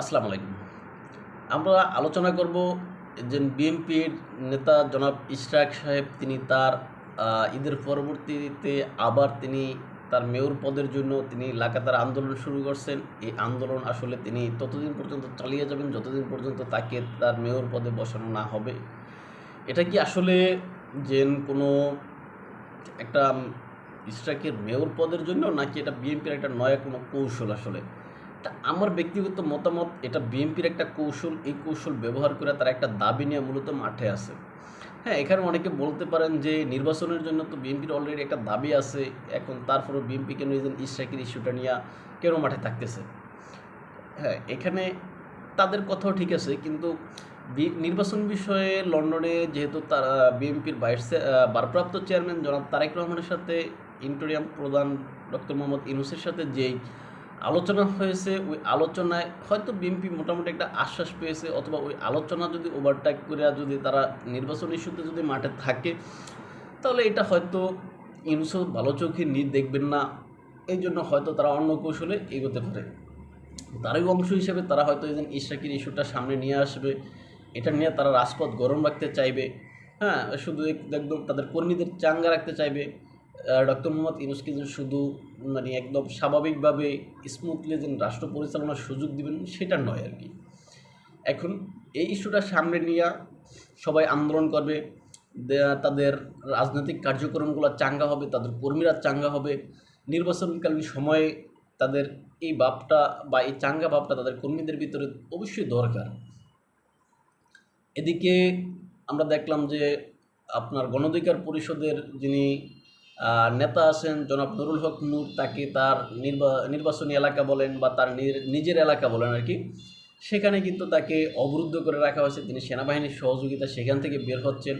আসসালামু আলাইকুম। আমরা আলোচনা করব যে বিএনপির নেতা জনাব ইশরাক সাহেব, তিনি তার ঈদের পরবর্তীতে আবার তিনি তার মেয়র পদের জন্য তিনি লাগাতার আন্দোলন শুরু করছেন। এই আন্দোলন আসলে তিনি ততদিন পর্যন্ত চালিয়ে যাবেন, যতদিন পর্যন্ত তাকে তার মেয়র পদে বসানো না হবে। এটা কি আসলে যে কোনো একটা ইশরাকের মেয়র পদের জন্য, নাকি এটা বিএনপির একটা নয়া কোনো কৌশল আসলে? আমার ব্যক্তিগত মতামত, এটা বিএনপির একটা কৌশল, এই কৌশল ব্যবহার করে তারা একটা দাবি নিয়ে মূলত মাঠে আছে। হ্যাঁ এখানে অনেকে বলতে পারেন যে নির্বাচনের জন্য তো বিএনপির অলরেডি একটা দাবি আছে, এখন তারপরে বিএনপি কেন এই যে ইশরাকের ইস্যুটা নিয়ে কেন মাঠে থাকতেছে? হ্যাঁ এখানে তাদের কথাও ঠিক আছে, কিন্তু নির্বাচন বিষয়ে লন্ডনে যেহেতু তারা বিএনপির ভাইস ভারপ্রাপ্ত চেয়ারম্যান জনাব তারেক রহমানের সাথে ইন্টোরিয়াম প্রধান ডক্টর মোহাম্মদ ইউনুসের সাথে যেই আলোচনা হয়েছে, ওই আলোচনায় হয়তো বিএনপি মোটামুটি একটা আশ্বাস পেয়েছে, অথবা ওই আলোচনা যদি ওভারটেক করে যদি তারা নির্বাচন ইস্যুতে যদি মাঠে থাকে, তাহলে এটা হয়তো ইউনুসও ভালো চোখে নিয়ে দেখবেন না। এই জন্য হয়তো তারা অন্য কৌশলে এগোতে পারে। তারই অংশ হিসেবে তারা হয়তো এই যে ইশরাকির ইস্যুটা সামনে নিয়ে আসবে, এটা নিয়ে তারা রাজপথ গরম রাখতে চাইবে। হ্যাঁ শুধু একদম তাদের কর্মীদের চাঙ্গা রাখতে চাইবে। ডক্টর মোহাম্মদ ইউনুসকে যে শুধু মানে একদম স্বাভাবিকভাবে স্মুথলি যে রাষ্ট্র পরিচালনার সুযোগ দিবেন, সেটা নয় আর কি। এখন এই ইস্যুটা সামনে নিয়ে সবাই আন্দোলন করবে তাদের রাজনৈতিক কার্যক্রমগুলো চাঙ্গা হবে, তাদের কর্মীরা চাঙ্গা হবে। নির্বাচনকালীন সময়ে তাদের এই ভাবটা বা এই চাঙ্গা ভাবটা তাদের কর্মীদের ভিতরে অবশ্যই দরকার। এদিকে আমরা দেখলাম যে আপনার গণধিকার পরিষদের যিনি নেতা আছেন জনাব নুরুল হক নূর, তাকে তার নির্বা, নির্বাচনী এলাকা বলেন বা তার নিজের এলাকা বলেন আর কি। সেখানে কিন্তু তাকে অবরুদ্ধ করে রাখা হয়েছে। তিনি সেনাবাহিনীর সহযোগিতা সেখান থেকে বের হচ্ছেন।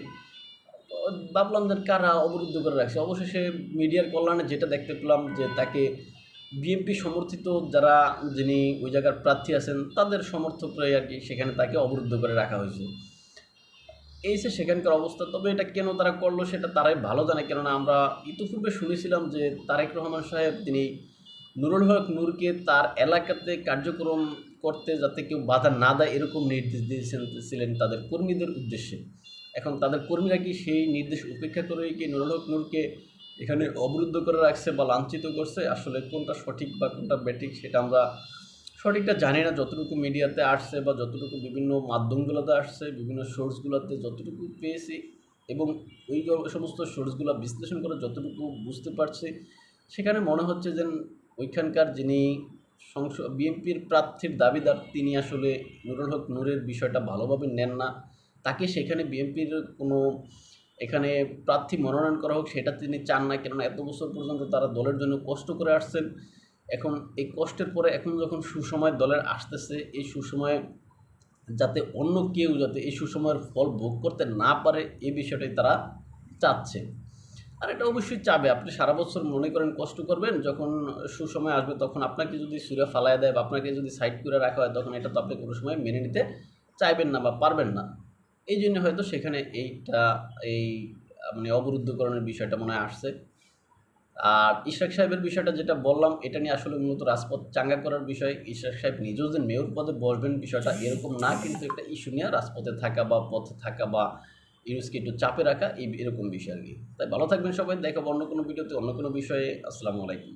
ভাবলাম যে কারা অবরুদ্ধ করে রাখছে? অবশেষে মিডিয়ার কল্যাণে যেটা দেখতে পেলাম যে তাকে বিএনপি সমর্থিত যারা, যিনি ওই জায়গার প্রার্থী আছেন, তাদের সমর্থকরাই আর কি সেখানে তাকে অবরুদ্ধ করে রাখা হয়েছে। এই যে সেখানকার অবস্থা, তবে এটা কেন তারা করল সেটা তারাই ভালো জানে। কেননা আমরা ইতিপূর্বে শুনেছিলাম যে তারেক রহমান সাহেব, তিনি নুরুল হক নূরকে তার এলাকাতে কার্যক্রম করতে যাতে কেউ বাধা না দেয়, এরকম নির্দেশ দিয়েছেন, ছিলেন তাদের কর্মীদের উদ্দেশ্যে। এখন তাদের কর্মীরা কি সেই নির্দেশ উপেক্ষা করে কি নুরুল হক নূরকে এখানে অবরুদ্ধ করে রাখছে বা লাঞ্ছিত করছে? আসলে কোনটা সঠিক বা কোনটা ব্যাটিক সেটা আমরা সঠিকটা জানি না যতটুকু মিডিয়াতে আসছে বা যতটুকু বিভিন্ন মাধ্যমগুলোতে আসছে, বিভিন্ন সোর্সগুলোতে যতটুকু পেয়েছি এবং ওই সমস্ত সোর্সগুলো বিশ্লেষণ করে যতটুকু বুঝতে পারছি, সেখানে মনে হচ্ছে যে ওইখানকার যিনি সংসদ বিএনপির প্রার্থীর দাবিদার, তিনি আসলে নুরুল হক নূরের বিষয়টা ভালোভাবে নেন না। তাকে সেখানে বিএনপির কোনো এখানে প্রার্থী মনোনয়ন করা হোক, সেটা তিনি চান না। কেননা এত বছর পর্যন্ত তারা দলের জন্য কষ্ট করে আসছেন। এখন এই কষ্টের পরে এখন যখন সুসময় দলের আসতেছে, এই সুসময়ে যাতে অন্য কেউ যাতে এই সুসময়ের ফল ভোগ করতে না পারে, এই বিষয়টাই তারা চাচ্ছে। আর এটা অবশ্যই চাবে। আপনি সারা বছর মনে করেন কষ্ট করবেন, যখন সুসময় আসবে তখন আপনাকে যদি সুরে ফালায় দেয় বা আপনাকে যদি সাইড করে রাখা হয়, তখন এটা তো আপনি কোনো সময় মেনে নিতে চাইবেন না বা পারবেন না। এই জন্য হয়তো সেখানে এইটা, এই মানে অবরুদ্ধকরণের বিষয়টা মনে হয় আসছে। আর ইশরাক সাহেবের বিষয়টা যেটা বললাম, এটা নিয়ে আসলে মূলত রাজপথ চাঙ্গা করার বিষয়। ইশরাক সাহেব নিজেও যে মেয়র পদে বসবেন বিষয়টা এরকম না, কিন্তু একটা ইস্যু নিয়ে রাজপথে থাকা বা পথে থাকা বা ইউনুসকে একটু চাপে রাখা, এই এরকম বিষয় আর কি তাই ভালো থাকবেন সবাই দেখাবো অন্য কোনো ভিডিওতে, অন্য কোনো বিষয়ে। আসসালামু আলাইকুম।